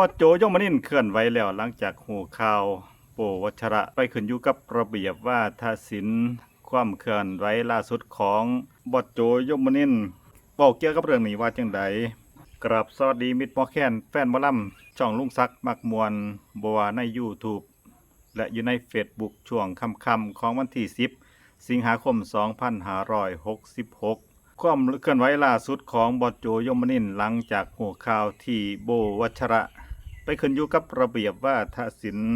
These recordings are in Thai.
บอสโจยมานินเคลื่อนไหวแล้วหลังจากหูข่าวโปวัชระไปขึ้นอยู่กับระเบียบว่าทศิลป์ความเคลื่อนไหวล่าสุดของบอสโจยมานินบอกเกี่ยวกับเรื่องนี้ว่าจังใดกราบสวัสดีมิตรมอแคนแฟนหมอลำช่องลุงซักมักมวนบัวใน YouTube และอยู่ใน Facebook ช่วงค่ำๆของวันที่ 10 สิงหาคม 2566ความเคลื่อนไหวล่าสุดของบอสโจยมนินหลังจากหัวข่าวที่โบวัชระ ไปขึ้นอยู่กับระเบียบว่าทศิลป์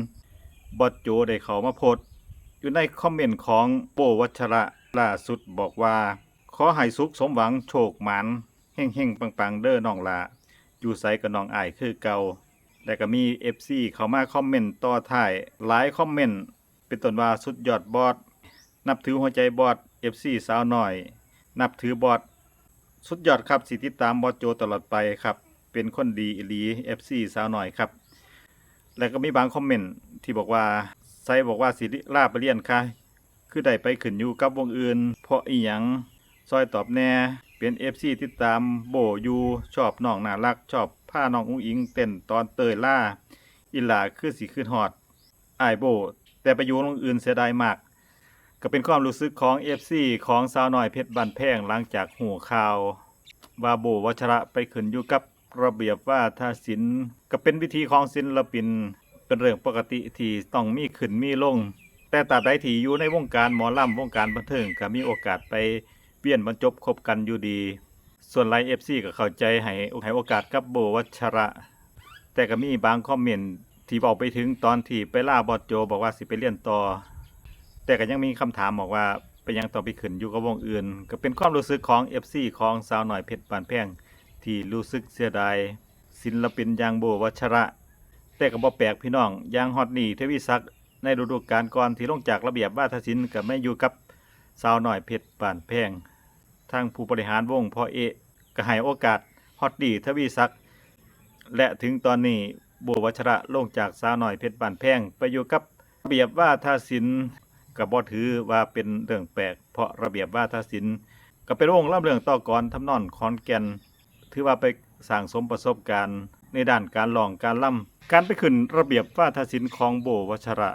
บอสโจได้เขามาโพสอยู่ในคอมเมนต์ของโบวัชระล่าสุดบอกว่า ขอให้สุขสมหวังโชคหมันเฮ่งเฮ่งปังปังๆเด้อน้องลาอยู่ไสกับน้องอายคือเก่าและก็มี FC เข้ามาคอมเมนต์ต่อท้ายหลายคอมเมนต์เป็นต้นว่าสุดยอดบอสนับถือหัวใจบอส FC สาวน้อย นับถือบอสสุดยอดครับสิติดตามบอสโจตลอดไปครับ เป็นคนดีอีหลี FC สาวหน้อยครับ แล้วก็มีบางคอมเมนต์ที่บอกว่าไซบอกว่าสิลาไปเรียนค่ะ คือได้ไปขึ้นอยู่กับวงอื่น เพราะอีหยังซอยตอบแน่เป็น FC ติดตามโบยูชอบน้องน่ารัก ชอบผ้าน้องอุ้งอิงเต้นตอนเตยล่าอีหลาคือสิขึ้นฮอดอายโบ แต่ไปอยู่วงอื่นเสียดายมาก ก็เป็นความรู้สึกของ FC ของสาวน้อยเพชรบันแพงหลังจากหูข่าวว่าโบวัชระไปขึ้นอยู่กับ ระเบียบว่าถ้าศิลก็เป็นวิธีของศิลปิน เป็นเรื่องปกติที่ต้องมีขึ้นมีลง แต่ตราบใดที่อยู่ในวงการหมอลำวงการบันเทิงก็มีโอกาสไปเปลี่ยนบรรจบคบกันอยู่ดี ส่วนไลฟ์เอฟซีก็เข้าใจให้ให้โอกาสกับโบวัชระ แต่ก็มีบางคอมเมนต์ที่บอกไปถึงตอนที่ไปล่าบอสโจบอกว่าสิไปเรียนต่อ แต่ก็ยังมีคำถามบอกว่าไปยังต่อไปขึ้นอยู่กับวงอื่น ก็เป็นความรู้สึกของ FC ของสาวหน่อยเพชรปานแพง ที่รู้สึกเสียดายศิลปินอยางโบวัชระ แต่ก็บ่แปลกพี่น้องอย่างฮอตนี่เทวีศักดิ์ในฤดูกาลก่อนที่ลงจากระเบียบวาทศิลป์ก็ไม่อยู่กับสาวหน่อยเพชรป่านแพงทางผู้บริหารวงพอเอะก็ให้โอกาสฮอตดีทวีศักดิ์และถึงตอนนี้โบวัชระลงจากสาวหน่อยเพชรป่านแพงไปอยู่กับระเบียบว่าทศิลป์ก็บ่ถือว่าเป็นเรื่องแปลกเพราะระเบียบว่าทศิลป์ก็เป็นวงล่ำเรื่องต่อกรทำนอนขอนแก่น ถือว่าไปสร้างสมประสบการณ์ ในด้านการร้องการล่ำการไปขึ้นระเบียบว่าทศิลป์ของโบวัชระ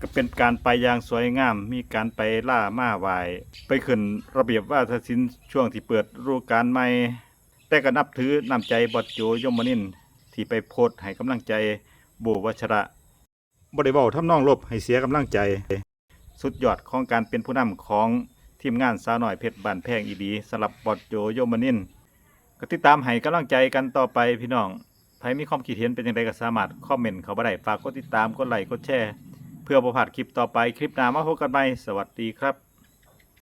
ก็เป็นการไปอย่างสวยงาม มีการไปล่ามาไหวายไปขึ้นระเบียบว่าทศิลป์ช่วงที่เปิดฤดูกาลใหม่ แต่ก็นับถือนำใจบอดโจยมนินที่ไปโพสให้กำลังใจโบวัชระบริบาทำนองลบให้เสียกำลังใจ สุดยอดของการเป็นผู้นำของทีมงานสาวหน่อยเพชรบานแพงอีดีสลับบอดโจโยมนิน ก็ติดตามให้กำลังใจกันต่อไปพี่น้องใครมีความคิดเห็นเป็นอย่างไรก็สามารถคอมเมนต์เขามาได้ฝากกดติดตามกดไลค์กดแชร์เพื่อประพลาดคลิปต่อไปคลิปหน้ามาพบกันใหม่สวัสดีครับ